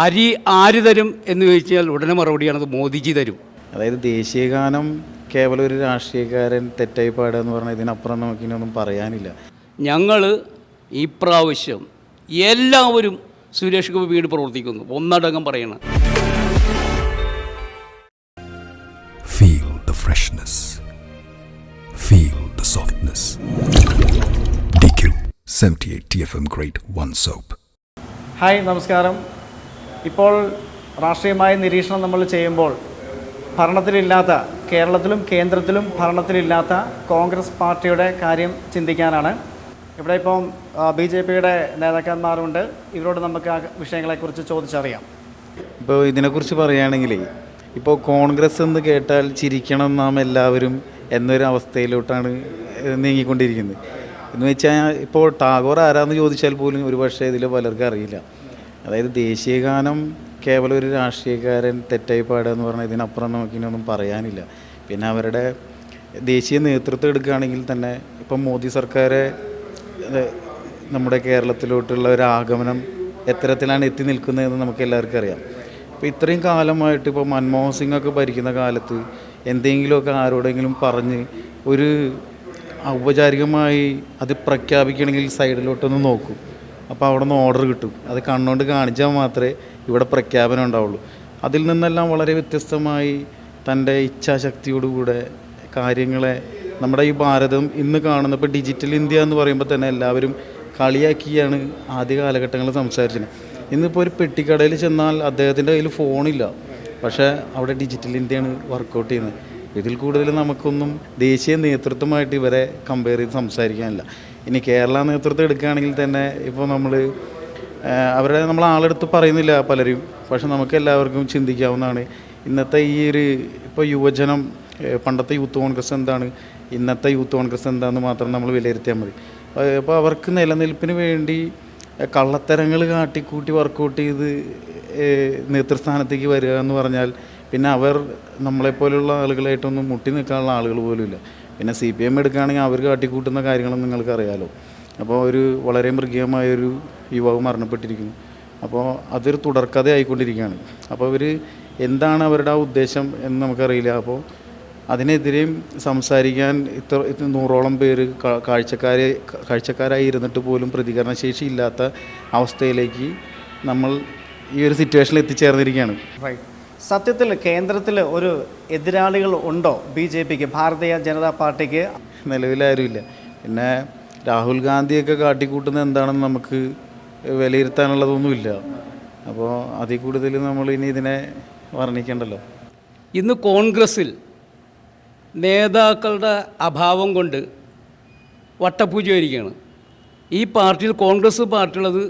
അരി ആര് തരും എന്ന് ചോദിച്ചാൽ ഉടനെ മറുപടിയാണത് മോദിജി തരും. അതായത് ദേശീയഗാനം കേവലം ഒരു രാഷ്ട്രീയക്കാരൻ തെറ്റായി പാടുക എന്ന് പറഞ്ഞാൽ ഇതിനപ്പുറം നമുക്കിനൊന്നും പറയാനില്ല. ഞങ്ങൾ ഈ പ്രാവശ്യം എല്ലാവരും സുരേഷ് ഗോപി വീട് പ്രവർത്തിക്കുന്നു. ഒന്നടങ്കം പറയണം. Feel the D Q seventy eight T 78 M great 1 soap hi നമസ്കാരം. ഇപ്പോൾ രാഷ്ട്രീയമായ നിരീക്ഷണം നമ്മൾ ചെയ്യുമ്പോൾ ഭരണത്തിലില്ലാത്ത കേരളത്തിലും കേന്ദ്രത്തിലും ഭരണത്തിലില്ലാത്ത കോൺഗ്രസ് പാർട്ടിയുടെ കാര്യം ചിന്തിക്കാനാണ്. ഇവിടെ ഇപ്പം ബി ജെ പിയുടെ നേതാക്കന്മാരുണ്ട്. ഇവരോട് നമുക്ക് ആ വിഷയങ്ങളെക്കുറിച്ച് ചോദിച്ചറിയാം. ഇപ്പോൾ ഇതിനെക്കുറിച്ച് പറയുകയാണെങ്കിൽ ഇപ്പോൾ കോൺഗ്രസ് എന്ന് കേട്ടാൽ ചിരിക്കണം നാം എല്ലാവരും എന്നൊരു അവസ്ഥയിലോട്ടാണ് നീങ്ങിക്കൊണ്ടിരിക്കുന്നത്. എന്ന് വെച്ചാൽ ഇപ്പോൾ ടാഗോർ ആരാന്ന് ചോദിച്ചാൽ പോലും ഒരു പക്ഷേ ഇതിൽ പലർക്കും അറിയില്ല. അതായത് ദേശീയഗാനം കേവലം ഒരു രാഷ്ട്രീയക്കാരൻ തെറ്റായി പാടുക എന്ന് പറഞ്ഞാൽ ഇതിനപ്പുറം നമുക്കിനൊന്നും പറയാനില്ല. പിന്നെ അവരുടെ ദേശീയ നേതൃത്വം എടുക്കുകയാണെങ്കിൽ തന്നെ ഇപ്പം മോദി സർക്കാർ നമ്മുടെ കേരളത്തിലോട്ടുള്ള ഒരു ആഗമനം എത്തരത്തിലാണ് എത്തി നിൽക്കുന്നതെന്ന് നമുക്ക് എല്ലാവർക്കും അറിയാം. അപ്പോൾ ഇത്രയും കാലമായിട്ട് ഇപ്പോൾ മൻമോഹൻ സിംഗ് ഒക്കെ ഭരിക്കുന്ന കാലത്ത് എന്തെങ്കിലുമൊക്കെ ആരോടെങ്കിലും പറഞ്ഞ് ഒരു ഔപചാരികമായി അത് പ്രഖ്യാപിക്കണമെങ്കിൽ സൈഡിലോട്ടൊന്ന് നോക്കും. അപ്പോൾ അവിടെ നിന്ന് ഓർഡർ കിട്ടും. അത് കണ്ണുകൊണ്ട് കാണിച്ചാൽ മാത്രമേ ഇവിടെ പ്രഖ്യാപനം ഉണ്ടാവുള്ളൂ. അതിൽ നിന്നെല്ലാം വളരെ വ്യത്യസ്തമായി തന്റെ ഇച്ഛാശക്തിയോടുകൂടെ കാര്യങ്ങളെ നമ്മുടെ ഈ ഭാരതം ഇന്ന് കാണുന്ന ഇപ്പോൾ ഡിജിറ്റൽ ഇന്ത്യ എന്ന് പറയുമ്പോൾ തന്നെ എല്ലാവരും കളിയാക്കിയാണ് ആദ്യ കാലഘട്ടങ്ങളിൽ സംസാരിച്ചത് ഇന്നിപ്പോൾ ഒരു പെട്ടിക്കടയിൽ ചെന്നാൽ അദ്ദേഹത്തിന്റെ കയ്യിൽ ഫോണില്ല പക്ഷേ അവിടെ ഡിജിറ്റൽ ഇന്ത്യയാണ് വർക്കൗട്ട് ചെയ്യുന്നത്. ഇതിൽ കൂടുതൽ നമുക്കൊന്നും ദേശീയ നേതൃത്വമായിട്ട് ഇവരെ കമ്പയർ ചെയ്ത് സംസാരിക്കാനില്ല. ഇനി കേരള നേതൃത്വം എടുക്കുകയാണെങ്കിൽ തന്നെ ഇപ്പോൾ നമ്മൾ അവരെ നമ്മൾ ആളെടുത്ത് പറയുന്നില്ല പലരും. പക്ഷെ നമുക്ക് എല്ലാവർക്കും ചിന്തിക്കാവുന്നതാണ്. ഇന്നത്തെ ഈ ഒരു ഇപ്പോൾ യുവജനം പണ്ടത്തെ യൂത്ത് കോൺഗ്രസ് എന്താണ്? ഇന്നത്തെ യൂത്ത് കോൺഗ്രസ് എന്താണെന്ന് മാത്രം നമ്മൾ വിലയിരുത്തിയാൽ മതി. അപ്പോൾ അവർക്ക് നിലനിൽപ്പിന് വേണ്ടി കള്ളത്തരങ്ങൾ കാട്ടിക്കൂട്ടി വർക്കൗട്ട് ചെയ്ത് നേതൃസ്ഥാനത്തേക്ക് വരിക എന്ന് പറഞ്ഞാൽ പിന്നെ അവർ നമ്മളെപ്പോലുള്ള ആളുകളായിട്ടൊന്നും മുട്ടി നിൽക്കാനുള്ള ആളുകൾ പോലും ഇല്ല. പിന്നെ സി പി എം എടുക്കുകയാണെങ്കിൽ അവർ കാട്ടിക്കൂട്ടുന്ന കാര്യങ്ങളൊന്നും നിങ്ങൾക്ക് അറിയാലോ അപ്പോൾ ഒരു വളരെ മൃഗീയമായൊരു യുവാവ് മരണപ്പെട്ടിരിക്കുന്നു. അപ്പോൾ അതൊരു തുടർക്കഥ ആയിക്കൊണ്ടിരിക്കുകയാണ്. അപ്പോൾ അവർ എന്താണ് അവരുടെ ആ ഉദ്ദേശം എന്ന് നമുക്കറിയില്ല. അപ്പോൾ അതിനെതിരെയും സംസാരിക്കാൻ ഇത്ര ഇത് നൂറോളം പേര് കാഴ്ചക്കാരെ കാഴ്ചക്കാരായി ഇരുന്നിട്ട് പോലും പ്രതികരണശേഷി ഇല്ലാത്ത അവസ്ഥയിലേക്ക് നമ്മൾ ഈ ഒരു സിറ്റുവേഷനിൽ എത്തിച്ചേർന്നിരിക്കുകയാണ്. സത്യത്തിൽ കേന്ദ്രത്തിൽ ഒരു എതിരാളികൾ ഉണ്ടോ ബി ജെ പിക്ക്? ഭാരതീയ ജനതാ പാർട്ടിക്ക്? നിലവിലാരുമില്ല. പിന്നെ രാഹുൽ ഗാന്ധിയൊക്കെ കാട്ടിക്കൂട്ടുന്ന എന്താണെന്ന് നമുക്ക് വിലയിരുത്താനുള്ളതൊന്നുമില്ല. അപ്പോൾ അതിൽ കൂടുതൽ നമ്മൾ ഇനി ഇതിനെ വർണിക്കേണ്ടല്ലോ. ഇന്ന് കോൺഗ്രസ്സിൽ നേതാക്കളുടെ അഭാവം കൊണ്ട് വട്ടപ്പൂജ വരികയാണ് ഈ പാർട്ടിയിൽ കോൺഗ്രസ് പാർട്ടിയുള്ളത്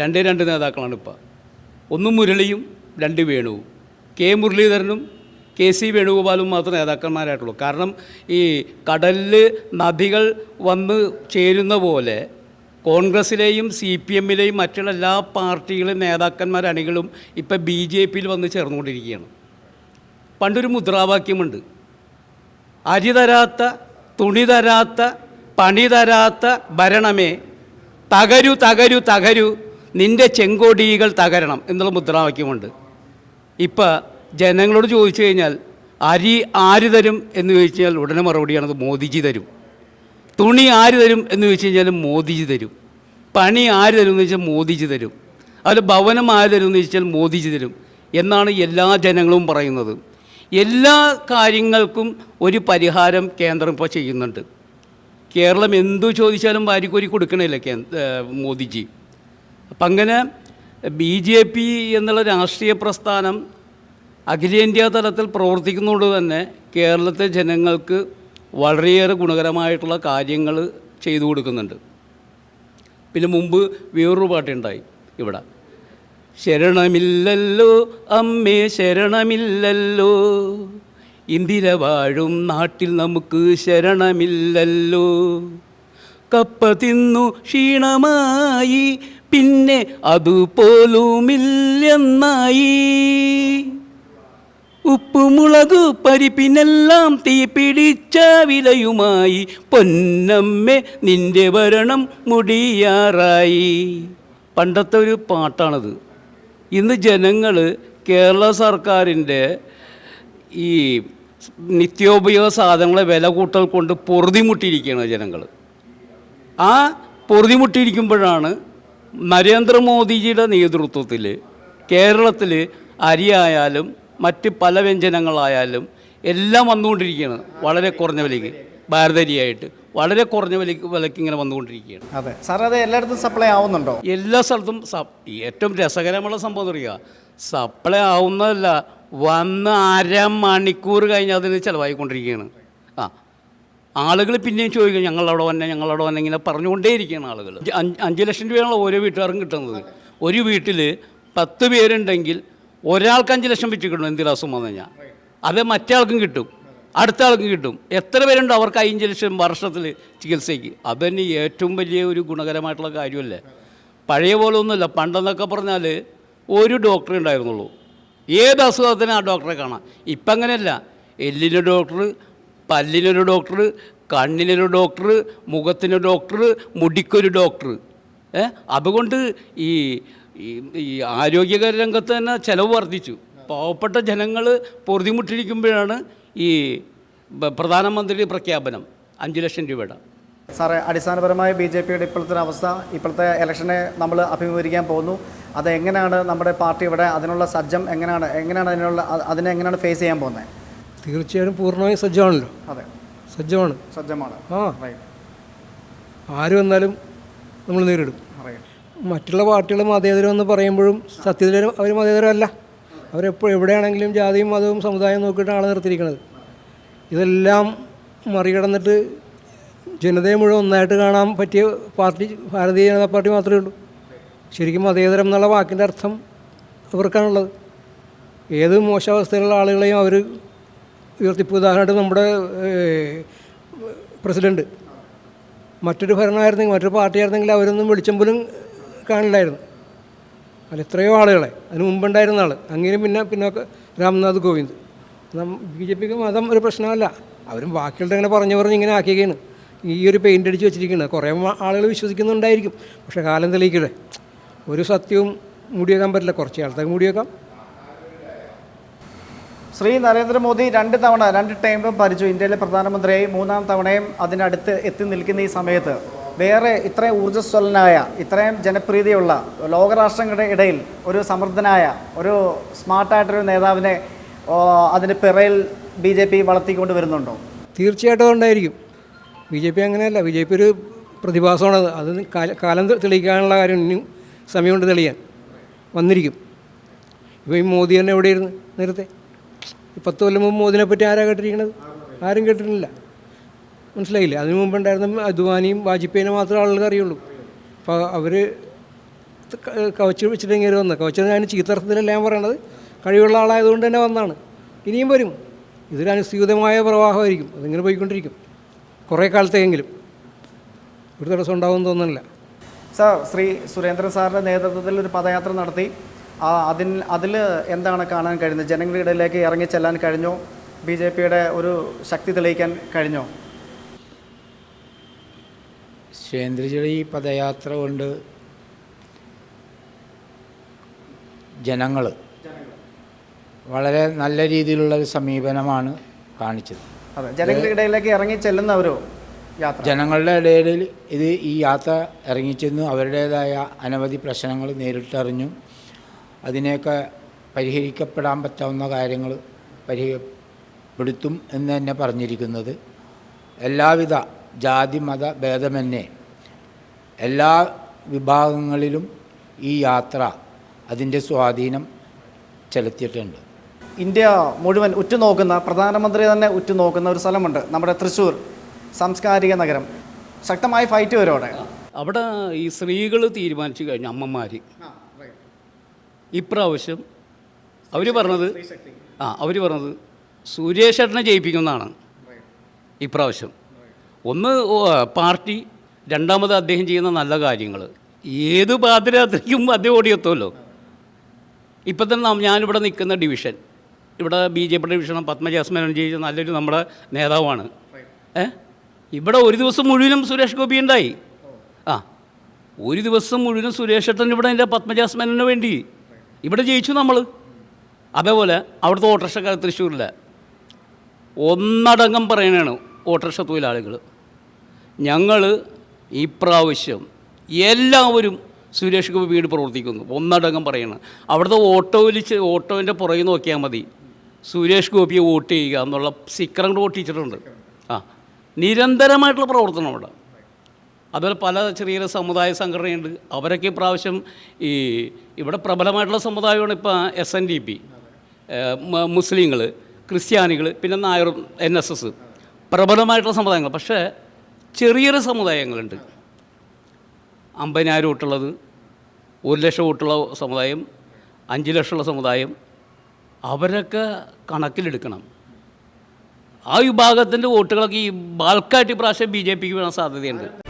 രണ്ടേ രണ്ട് നേതാക്കളാണ് ഇപ്പോൾ ഒന്ന് മുരളിയും രണ്ട് വേണുവും. കെ മുരളീധരനും കെ സി വേണുഗോപാലും മാത്രം നേതാക്കന്മാരായിട്ടുള്ളൂ. കാരണം ഈ കടലിൽ നദികൾ വന്ന് ചേരുന്ന പോലെ കോൺഗ്രസ്സിലെയും സി പി എമ്മിലെയും മറ്റുള്ള എല്ലാ പാർട്ടികളും നേതാക്കന്മാർ അണികളും ഇപ്പം ബി ജെ പിയിൽ വന്ന് ചേർന്നുകൊണ്ടിരിക്കുകയാണ്. പണ്ടൊരു മുദ്രാവാക്യമുണ്ട്. അരി തരാത്ത തുണി തരാത്ത പണി തരാത്ത ഭരണമേ തകരു തകരു തകരു നിന്റെ ചെങ്കോടികൾ തകരണം എന്നുള്ള മുദ്രാവാക്യമുണ്ട്. ഇപ്പം ജനങ്ങളോട് ചോദിച്ചു കഴിഞ്ഞാൽ അരി ആര് തരും എന്ന് ചോദിച്ചു കഴിഞ്ഞാൽ ഉടനെ മറുപടിയാണത് മോദിജി തരും. തുണി ആര് തരും എന്ന് ചോദിച്ചു കഴിഞ്ഞാൽ മോദിജി തരും. പണി ആര് തരും എന്ന് വെച്ചാൽ മോദിജി തരും. അതിൽ ഭവനം ആര് തരും എന്ന് ചോദിച്ചാൽ മോദിജി തരും എന്നാണ് എല്ലാ ജനങ്ങളും പറയുന്നത്. എല്ലാ കാര്യങ്ങൾക്കും ഒരു പരിഹാരം കേന്ദ്രം ഇപ്പോൾ ചെയ്യുന്നുണ്ട്. കേരളം എന്തു ചോദിച്ചാലും വാരിക്കോരി കൊടുക്കണില്ല കേ മോദിജി. അപ്പം അങ്ങനെ ബി ജെ പി എന്നുള്ള രാഷ്ട്രീയ പ്രസ്ഥാനം അഖിലേന്ത്യാ തലത്തിൽ പ്രവർത്തിക്കുന്നതുകൊണ്ട് തന്നെ കേരളത്തെ ജനങ്ങൾക്ക് വളരെയേറെ ഗുണകരമായിട്ടുള്ള കാര്യങ്ങൾ ചെയ്തു കൊടുക്കുന്നുണ്ട്. പിന്നെ മുമ്പ് വേറൊരു പാട്ടുണ്ടായി ഇവിടെ. ശരണമില്ലല്ലോ അമ്മേ ശരണമില്ലല്ലോ. ഇന്ദിര വാഴും നാട്ടിൽ നമുക്ക് ശരണമില്ലല്ലോ. കപ്പ തിന്നു ക്ഷീണമായി പിന്നെ അതുപോലുമില്ലെന്നായി. ഉപ്പുമുളകു പരിപ്പിനെല്ലാം തീ പിടിച്ച വിലയുമായി പൊന്നമ്മെ നിന്റെ വരണം മുടിയാറായി. പണ്ടത്തെ ഒരു പാട്ടാണത്. ഇന്ന് ജനങ്ങൾ കേരള സർക്കാരിന്റെ ഈ നിത്യോപയോഗ സാധനങ്ങളെ വില കൂട്ടൽ കൊണ്ട് പൊറുതിമുട്ടിയിരിക്കുകയാണ് ജനങ്ങൾ ആ പൊറുതിമുട്ടിയിരിക്കുമ്പോഴാണ് നരേന്ദ്രമോദിജിയുടെ നേതൃത്വത്തിൽ കേരളത്തിൽ അരിയായാലും മറ്റ് പല വ്യഞ്ജനങ്ങളായാലും എല്ലാം വന്നുകൊണ്ടിരിക്കുകയാണ്. വളരെ കുറഞ്ഞ വിലയ്ക്ക്. ഭാരതരിയായിട്ട്. വളരെ കുറഞ്ഞ വിലയ്ക്ക് വിലയ്ക്ക് ഇങ്ങനെ വന്നുകൊണ്ടിരിക്കുകയാണ്. അതെ. സാർ അത് എല്ലായിടത്തും സപ്ലൈ ആവുന്നുണ്ടോ? എല്ലാ സ്ഥലത്തും സപ് ഏറ്റവും രസകരമുള്ള സംഭവം എന്ന് പറയുക സപ്ലൈ ആവുന്നതല്ല. വന്ന് അര മണിക്കൂർ കഴിഞ്ഞ് അതിന് ചിലവായിക്കൊണ്ടിരിക്കുകയാണ്. ആ. ആളുകൾ പിന്നെയും ചോദിക്കും ഞങ്ങളവിടെ വന്നെ ഞങ്ങളവിടെ വന്നെ ഇങ്ങനെ പറഞ്ഞുകൊണ്ടേയിരിക്കുകയാണ് ആളുകൾ. അഞ്ച് അഞ്ച് ലക്ഷം രൂപയാണല്ലോ ഓരോ വീട്ടുകാരും കിട്ടുന്നത്. ഒരു വീട്ടിൽ പത്ത് പേരുണ്ടെങ്കിൽ ഒരാൾക്ക് അഞ്ച് ലക്ഷം വെച്ച് കിട്ടും എന്തിനാ അസുഖം വന്നു കഴിഞ്ഞാൽ അത് മറ്റേ ആൾക്കും കിട്ടും. അടുത്ത ആൾക്കും കിട്ടും. എത്ര പേരുണ്ട് അവർക്ക് അഞ്ച് ലക്ഷം വർഷത്തിൽ ചികിത്സയ്ക്ക്? അത് തന്നെ ഏറ്റവും വലിയ ഒരു ഗുണകരമായിട്ടുള്ള കാര്യമല്ലേ? പഴയ പോലെ ഒന്നുമില്ല. പണ്ടെന്നൊക്കെ പറഞ്ഞാൽ ഒരു ഡോക്ടറെ ഉണ്ടായിരുന്നുള്ളൂ. ഏത് അസുഖത്തിനും ആ ഡോക്ടറെ കാണാം. ഇപ്പം അങ്ങനെയല്ല. എല്ലിന് ഡോക്ടർ പല്ലിനൊരു ഡോക്ടർ കണ്ണിനൊരു ഡോക്ടർ മുഖത്തിനൊരു ഡോക്ടർ മുടിക്കൊരു ഡോക്ടർ അതുകൊണ്ട് ഈ ഈ ഈ ആരോഗ്യകര രംഗത്ത് തന്നെ ചിലവ് വർദ്ധിച്ചു. പാവപ്പെട്ട ജനങ്ങൾ പൊറുതിമുട്ടിരിക്കുമ്പോഴാണ് ഈ പ്രധാനമന്ത്രി പ്രഖ്യാപനം അഞ്ച് ലക്ഷം രൂപയുടെ. സാറേ അടിസ്ഥാനപരമായ ബി ജെ പിയുടെ ഇപ്പോഴത്തെ അവസ്ഥ ഇപ്പോഴത്തെ ഇലക്ഷനെ നമ്മൾ അഭിമുഖീകരിക്കാൻ പോകുന്നു. അത് എങ്ങനെയാണ് നമ്മുടെ പാർട്ടി ഇവിടെ അതിനുള്ള സജ്ജം എങ്ങനെയാണ് എങ്ങനെയാണ് അതിനുള്ള അതിനെ എങ്ങനെയാണ് ഫേസ് ചെയ്യാൻ പോകുന്നത്? തീർച്ചയായും പൂർണമായും സജ്ജമാണല്ലോ അതെ. സജ്ജമാണ്. സജ്ജമാണ്. ആ. റൈറ്റ് ആര് വന്നാലും നമ്മൾ നേരിടും. മറ്റുള്ള പാർട്ടികൾ മതേതരം എന്ന് പറയുമ്പോഴും സത്യത്തിൽ അവർ മതേതരമല്ല. അവരെപ്പോഴും എവിടെയാണെങ്കിലും ജാതിയും മതവും സമുദായം നോക്കിയിട്ടാണ് ആളെ നിർത്തിയിരിക്കുന്നത്. ഇതെല്ലാം മറികടന്നിട്ട് ജനതയെ മുഴുവൻ ഒന്നായിട്ട് കാണാൻ പറ്റിയ പാർട്ടി ഭാരതീയ ജനതാ പാർട്ടി മാത്രമേ ഉള്ളൂ. ശരിക്കും മതേതരം എന്നുള്ള വാക്കിന്റെ അർത്ഥം ഇവർക്കാണുള്ളത് ഏത് മോശാവസ്ഥയിലുള്ള ആളുകളെയും അവർ ഉയർത്തിപ്പ്. ഉദാഹരണമായിട്ട് നമ്മുടെ പ്രസിഡന്റ് മറ്റൊരു ഭരണമായിരുന്നെങ്കിൽ മറ്റൊരു പാർട്ടിയായിരുന്നെങ്കിൽ അവരൊന്നും വെളിച്ചം പോലും കാണില്ലായിരുന്നു അല്ല എത്രയോ ആളുകളെ. അതിന് മുമ്പുണ്ടായിരുന്ന ആൾ അങ്ങനെ പിന്നെ പിന്നൊക്കെ രാംനാഥ് കോവിന്ദ് ബി ജെ പിക്ക് മതം ഒരു പ്രശ്നമല്ല. അവരും ബാക്കിയുള്ള ഇങ്ങനെ പറഞ്ഞു പറഞ്ഞ് ഇങ്ങനെ ആക്കിയാണ് ഈ ഒരു പെയിന്റ് അടിച്ച് വെച്ചിരിക്കുന്നത് കുറേ ആളുകൾ വിശ്വസിക്കുന്നുണ്ടായിരിക്കും. പക്ഷേ കാലം തെളിയിക്കട്ടെ. ഒരു സത്യവും മൂടിയേക്കാൻ പറ്റില്ല. കുറച്ച് കാലത്തേക്ക് മൂടിയേക്കാം ശ്രീ നരേന്ദ്രമോദി രണ്ട് തവണ രണ്ട് ടൈമും ഭരിച്ചു. ഇന്ത്യയിലെ പ്രധാനമന്ത്രിയായി മൂന്നാം തവണയും അതിനടുത്ത് എത്തി നിൽക്കുന്ന ഈ സമയത്ത് വേറെ ഇത്രയും ഊർജസ്വലനായ ഇത്രയും ജനപ്രീതിയുള്ള ലോകരാഷ്ട്രങ്ങളുടെ ഇടയിൽ ഒരു സമൃദ്ധനായ ഒരു സ്മാർട്ടായിട്ടൊരു നേതാവിനെ അതിന് പിറയിൽ ബി ജെ പി വളർത്തിക്കൊണ്ട് വരുന്നുണ്ടോ? തീർച്ചയായിട്ടും അതുണ്ടായിരിക്കും. ബി ജെ പി അങ്ങനെയല്ല. ബി ജെ പി ഒരു പ്രതിഭാസമാണ് അത്. അത് കാല- തെളിയിക്കാനുള്ള കാര്യം ഇനിയും സമയമുണ്ട് തെളിയാൻ വന്നിരിക്കും. ഇപ്പോൾ ഈ മോദി തന്നെ എവിടെയായിരുന്നു നേരത്തെ? പത്ത് കൊല്ലം മുമ്പ് മോദിനെ പറ്റി ആരാ കേട്ടിരിക്കുന്നത് ആരും കേട്ടിട്ടില്ല. മനസ്സിലായില്ലേ? അതിനു മുമ്പ് ഉണ്ടായിരുന്ന അദ്വാനിയും വാജ്പേയിനെ മാത്രമേ ആളുകൾ അറിയുള്ളൂ. അപ്പോൾ അവർ കവച്ച് വെച്ചിട്ട് ഇങ്ങനെ വന്നത് കവച്ച് ഞാൻ ചീത്തർത്ഥത്തിലല്ല ഞാൻ പറയണത്? കഴിവുള്ള ആളായതുകൊണ്ട് തന്നെ വന്നാണ്. ഇനിയും വരും. ഇതൊരു അനുസ്യൂതമായ പ്രവാഹമായിരിക്കും. അതിങ്ങനെ പോയിക്കൊണ്ടിരിക്കും. കുറേ കാലത്തേക്കെങ്കിലും. ഒരു തടസ്സം ഉണ്ടാവുമെന്ന് തോന്നുന്നില്ല. സാർ ശ്രീ സുരേന്ദ്രൻ സാറിന്റെ നേതൃത്വത്തിൽ ഒരു പദയാത്ര നടത്തി. അതിൽ അതിൽ എന്താണ് കാണാൻ കഴിഞ്ഞത്? ജനങ്ങളുടെ ഇടയിലേക്ക് ഇറങ്ങി ചെല്ലാൻ കഴിഞ്ഞോ? ബി ജെ പിയുടെ ഒരു ശക്തി തെളിയിക്കാൻ കഴിഞ്ഞോ? സുരേന്ദ്രജിയുടെ ഈ പദയാത്ര കൊണ്ട് ജനങ്ങൾ വളരെ നല്ല രീതിയിലുള്ള ഒരു സമീപനമാണ് കാണിച്ചത്. അതെ ജനങ്ങളുടെ ഇടയിലേക്ക് ഇറങ്ങി ചെല്ലുന്നവരോ ജനങ്ങളുടെ ഇടയിൽ ഇത് ഈ യാത്ര ഇറങ്ങിച്ചെന്നു അവരുടേതായ അനവധി പ്രശ്നങ്ങൾ നേരിട്ടറിഞ്ഞു. അതിനെയൊക്കെ പരിഹരിക്കപ്പെടാൻ പറ്റാവുന്ന കാര്യങ്ങൾ പരിഹരിപ്പെടുത്തും എന്ന് തന്നെ പറഞ്ഞിരിക്കുന്നത്. എല്ലാവിധ ജാതി മത ഭേദമന്യേ. എല്ലാ വിഭാഗങ്ങളിലും ഈ യാത്ര അതിന്റെ സ്വാധീനം ചെലുത്തിയിട്ടുണ്ട്. ഇന്ത്യ മുഴുവൻ ഉറ്റുനോക്കുന്ന പ്രധാനമന്ത്രി തന്നെ ഉറ്റുനോക്കുന്ന ഒരു സ്ഥലമുണ്ട്. നമ്മുടെ തൃശ്ശൂർ സാംസ്കാരിക നഗരം. ശക്തമായ ഫൈറ്റ് വരും അവിടെ അവിടെ ഈ സ്ത്രീകൾ തീരുമാനിച്ചു കഴിഞ്ഞു അമ്മമാർ ഇപ്രാവശ്യം അവർ പറഞ്ഞത് ആ അവർ പറഞ്ഞത് സുരേഷ് ഏട്ടനെ ജയിപ്പിക്കുന്നതാണ് ഇപ്രാവശ്യം. ഒന്ന് പാർട്ടി രണ്ടാമത് അദ്ദേഹം ചെയ്യുന്ന നല്ല കാര്യങ്ങൾ ഏത് പാതിരാത്രിക്കും അദ്ദേഹം ഓടിയെത്തുമല്ലോ. ഇപ്പം തന്നെ ഞാനിവിടെ നിൽക്കുന്ന ഡിവിഷൻ ഇവിടെ ബി ജെ പിയുടെ ഡിവിഷൻ പത്മജാസ് ജയിച്ച നല്ലൊരു നമ്മുടെ നേതാവാണ്. ഏ? ഇവിടെ ഒരു ദിവസം മുഴുവനും സുരേഷ് ഗോപി ഉണ്ടായി. ആ ഒരു ദിവസം മുഴുവനും സുരേഷ് ഏട്ടൻ ഇവിടെ എന്റെ പത്മജാസ്മേനന് വേണ്ടി. ഇവിടെ ജയിച്ചു നമ്മൾ അതേപോലെ അവിടുത്തെ ഓട്ടോറിക്ഷക്കാർ തൃശ്ശൂരിലെ. ഒന്നടങ്കം പറയണതാണ് ഓട്ടോറിക്ഷ തൊഴിലാളികൾ ഞങ്ങൾ ഇപ്രാവശ്യം പ്രാവശ്യം എല്ലാവരും സുരേഷ് ഗോപി വീട് പ്രവർത്തിക്കുന്നു. ഒന്നടങ്കം പറയണം. അവിടുത്തെ ഓട്ടോയിൽ ഓട്ടോവിന്റെ പുറകെ നോക്കിയാൽ മതി. സുരേഷ് ഗോപിയെ വോട്ട് ചെയ്യുക എന്നുള്ള സിക്കറും കൂടെ ഒട്ടിച്ചിട്ടുണ്ട് ആ നിരന്തരമായിട്ടുള്ള പ്രവർത്തനം അവിടെ. അതുപോലെ പല ചെറിയ ചെറിയ സമുദായ സംഘടനയുണ്ട്. അവരൊക്കെ ഇപ്രാവശ്യം ഈ ഇവിടെ പ്രബലമായിട്ടുള്ള സമുദായമാണ് ഇപ്പോൾ എസ് എൻ ഡി പി മുസ്ലിങ്ങൾ ക്രിസ്ത്യാനികൾ പിന്നെ നായർ എൻ എസ് എസ് പ്രബലമായിട്ടുള്ള സമുദായങ്ങൾ. പക്ഷേ ചെറിയ ചെറിയ സമുദായങ്ങളുണ്ട്. അമ്പതിനായിരം വോട്ടുള്ളത് ഒരു ലക്ഷം വോട്ടുള്ള സമുദായം അഞ്ച് ലക്ഷമുള്ള സമുദായം അവരൊക്കെ കണക്കിലെടുക്കണം. ആ വിഭാഗത്തിന്റെ വോട്ടുകളൊക്കെ ഈ ബൾക്കായിട്ട് ഇപ്രാവശ്യം ബി ജെ പിക്ക് വീണാൻ സാധ്യതയുണ്ട്.